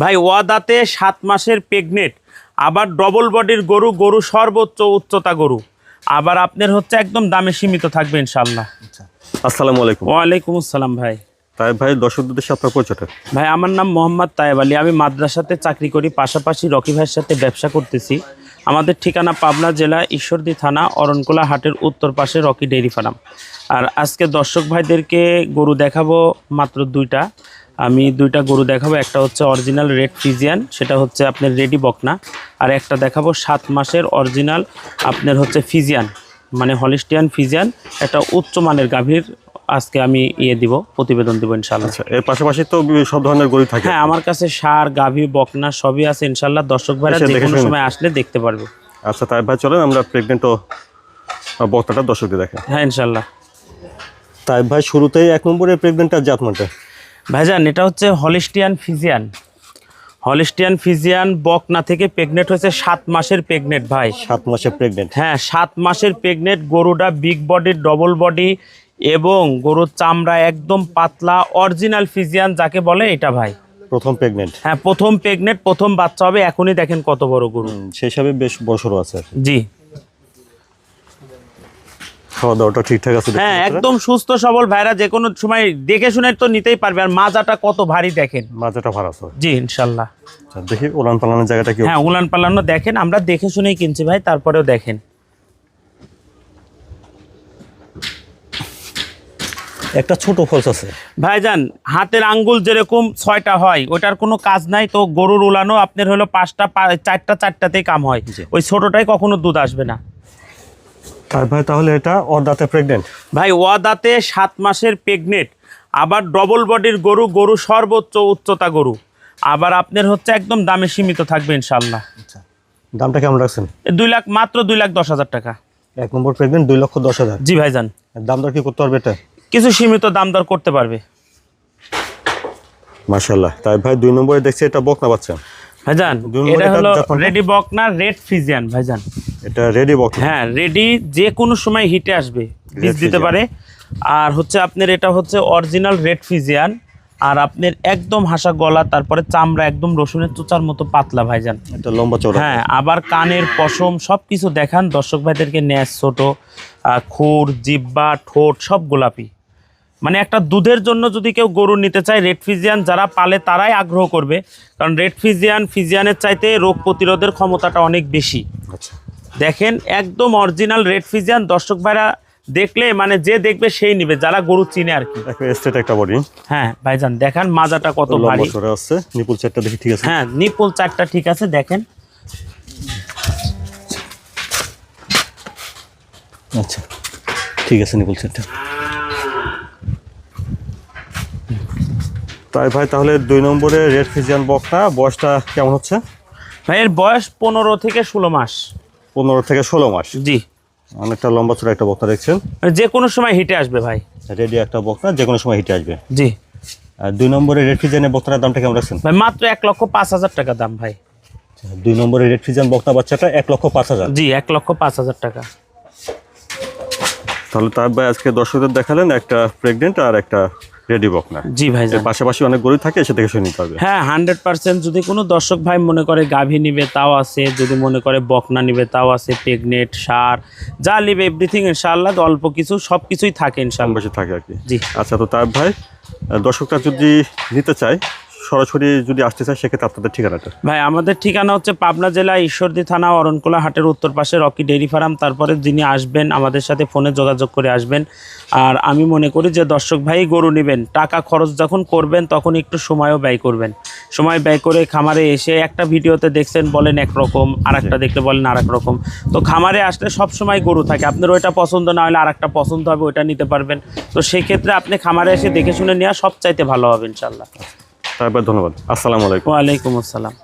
ভাই ওয়াদাতে সাত মাসের প্রেগনেট আবার ডবল বডির গরু গরু সর্বোচ্চ উচ্চতা গরু। আবার আপনার হচ্ছে একদম দামে সীমিত থাকবে ইনশাল্লাহ আসসালামু আলাইকুম। ওয়ালাইকুম আসসালাম ভাই। তাই ভাই দর্শকদের উদ্দেশ্যে আপনার পরিচয়টা। ভাই আমার নাম মোহাম্মদ তায়েব আলী। আমি মাদ্রাসাতে চাকরি করি পাশাপাশি রকি ভাইয়ের সাথে ব্যবসা করতেছি। আমাদের ঠিকানা পাবনা জেলা ঈশ্বরদী থানা অরণকোলা হাটের উত্তর পাশে রকি ডেইরি ফার্ম। আর আজকে দর্শক ভাইদেরকে গরু দেখাবো মাত্র দুইটা। আমি দুইটা গরু দেখাবো। একটা হচ্ছে অরিজিনাল রেড ফিজিয়ান সেটা হচ্ছে আপনার রেডি বকনা। আর একটা দেখাবো সাত মাসের অরিজিনাল আপনার হচ্ছে ফিজিয়ান মানে হলিস্টিয়ান ফিজিয়ান একটা উচ্চ মানের গাভীর আজকে আমি ইয়ে দিব প্রতিবেদন দিব ইনশাল্লাহ আচ্ছা এর পাশাপাশি তো সব ধরনের গরু থাকে। হ্যাঁ আমার কাছে সার গাভী বকনা সবই আছে ইনশাল্লাহ দর্শক ভাইরা যে কোনো সময় আসলে দেখতে পারবে। আচ্ছা তাই ভাই চলেন আমরা প্রেগনেন্ট ও বক্তাটা দর্শকদের দেখেন হ্যাঁ ইনশাল্লাহ তাই ভাই শুরুতেই এক নম্বরে প্রেগনেন্টটার জাতমানটা ভাইজান এটা হচ্ছে হলিস্টিয়ান ফিজিয়ান। হলিস্টিয়ান ফিজিয়ান বকনা থেকে প্রেগনেন্ট হয়েছে সাত মাসের প্রেগনেন্ট ভাই। সাত মাসের প্রেগনেন্ট হ্যাঁ সাত মাসের প্রেগনেন্ট গরুটা বিগ বডির ডবল বডি এবং গরুর চামড়া একদম পাতলা অরিজিনাল ফিজিয়ান যাকে বলে এটা ভাই। প্রথম প্রেগনেন্ট হ্যাঁ প্রথম প্রেগনেন্ট প্রথম বাচ্চা হবে এখনই দেখেন কত বড় গরু। সেই হিসাবে বেশ বড়সড় আছে জি। খাওয়া দাওয়াটা ঠিকঠাক আছে হ্যাঁ একদম সুস্থ সবল ভাইরা যে কোনো সময় দেখে শুনে তো নিতেই পারবে আর মাজাটা কত ভারী দেখেন। মাজাটা ভালো জি ইনশাল্লাহ। আচ্ছা, দেখি ওলান পালানোর জায়গাটা কি হ্যাঁ উলান পালানো দেখেন আমরা দেখে শুনেই কিনছি ভাই তারপরেও দেখেন। একটা ছোট ফলস আছে। ভাইজান হাতের আঙ্গুল যেরকম ছয়টা হয় ওটার কোনো কাজ নাই তো গরুর উলানো আপনার হলো পাঁচটা চারটা চারটাতেই কাম হয়। ওই ছোটটাই কখনো দুধ আসবে না। তাই ভাই তাহলে এটা অর্ধাতে প্রেগনেন্ট ভাই ওয়াদাতে সাত মাসের প্রেগনেন্ট আবার ডবল বডির গরু গরু সর্বোচ্চ উচ্চতা গরু। আবার আপনার হচ্ছে একদম দামে সীমিত থাকবে ইনশাল্লাহ দামটা কেমন রাখছেন? দুই লাখ মাত্র দুই লাখ দশ হাজার টাকা। এক নম্বর প্রেগনেন্ট দুই লক্ষ দশ হাজার। জি ভাইজান। দাম দর কি করতে পারবে এটা? কিছু সীমিত দাম দর করতে পারবে। মার্শাল্লাহ তাই ভাই দুই নম্বরে দেখছি এটা বকনা বাচ্চা। ভাইজান এটা হলো রেডি বক না রেড ফিজিয়ান ভাইজান। এটা রেডি বকনা হ্যাঁ রেডি যে কোনো সময় হিটে আসবে বীজ দিতে। পারে। আর হচ্ছে আপনার এটা হচ্ছে অরিজিনাল রেড ফিজিয়ান আর আপনার একদম হাসা গলা তারপরে চামড়া একদম রসুনের চোচার মতো পাতলা ভাইজান। এটা লম্বা হ্যাঁ আবার কানের পশম সব কিছু দেখান। দর্শক ভাইদেরকে ন্যাস ছোট খুর জিব্বা ঠোঁট সব গোলাপি। মানে একটা দুধের জন্য যদি কেউ গরু নিতে চায় রেড ফিজিয়ান যারা পালে তারাই আগ্রহ করবে। কারণ রেড ফিজিয়ান ফিজিয়ানের চাইতে রোগ প্রতিরোধের ক্ষমতাটা অনেক বেশি। আচ্ছা। দেখেন একদম অরিজিনাল রেড ফিজিয়ান দর্শক ভাইরা দেখলে মানে যে দেখবে সেই নিবে যারা গরু চিনে আর কি। স্ট্রেট একটা বডি হ্যাঁ ভাইজান দেখান মাজাটা কত ভারী। আছে নিপুল সেটটা দেখি ঠিক আছে? হ্যাঁ নিপুল চারটা ঠিক আছে দেখেন। আচ্ছা ঠিক আছে নিপুল সেটটা তাই ভাই তাহলে দুই নম্বরে রেড ফিজিয়ান বকনা বয়সটা কেমন হচ্ছে? ভাইয়ের বয়স পনেরো থেকে ষোলো মাস। পনেরো থেকে ষোলো মাস। জি। অনেকটা লম্বা চড়া একটা বকনা দেখছেন? যে কোনো সময় হিটে আসবে ভাই। রেডি একটা বকনা যে কোনো সময় হিটে আসবে। জি। আর দুই নম্বরের রেড ফিজিয়ানের বকনার দামটা কেমন রাখছেন? ভাই মাত্র এক লক্ষ পাঁচ হাজার টাকা দাম ভাই। দুই নম্বরের রেড ফিজিয়ান বকনা বাচ্চাটা এক লক্ষ পাঁচ হাজার। জি এক লক্ষ পাঁচ হাজার টাকা। তাহলে তার ভাই আজকে দর্শকদের দেখালেন একটা প্রেগনেন্ট আর একটা রেডি বকনা জি ভাই পাশাপাশি অনেক গরু থাকে সেটা থেকে নিতে পারবে হ্যাঁ হান্ড্রেড পার্সেন্ট যদি কোনো দর্শক ভাই মনে করে গাভী নিবে তাও আছে। যদি মনে করে বকনা নিবে তাও আছে। প্রেগনেট সার যা নিবে এভরিথিং ইনশাআল্লাহ অল্প কিছু সব কিছুই থাকে ইনশাআল্লাহ। থাকে আর কি। জি। আচ্ছা তো তার ভাই দর্শকরা যদি নিতে চায় সরাসরি যদি আসতে চায় সেক্ষেত্রে আপনাদের ঠিকানাটা। ভাই আমাদের ঠিকানা হচ্ছে পাবনা জেলা ঈশ্বরদী থানা অরণকোলা হাটের উত্তর পাশে রকি ডেইরি ফার্ম। তারপরে যিনি আসবেন আমাদের সাথে ফোনে যোগাযোগ করে আসবেন। আর আমি মনে করি যে দর্শক ভাই গরু নেবেন। টাকা খরচ যখন করবেন তখন একটু সময়ও ব্যয় করবেন। সময় ব্যয় করে খামারে এসে একটা ভিডিওতে দেখছেন বলেন একরকম আর একটা দেখলে বলেন আর রকম। তো খামারে আসলে সব সময় গরু থাকে। আপনার ওইটা পছন্দ না হলে আর একটা পছন্দ হবে ওইটা নিতে পারবেন। তো সেক্ষেত্রে আপনি খামারে এসে দেখে শুনে নেওয়া সবচাইতে ভালো হবে ইনশাল্লাহ তারপর ধন্যবাদ। আসসালামু আলাইকুম। ওয়ালাইকুম আসসালাম।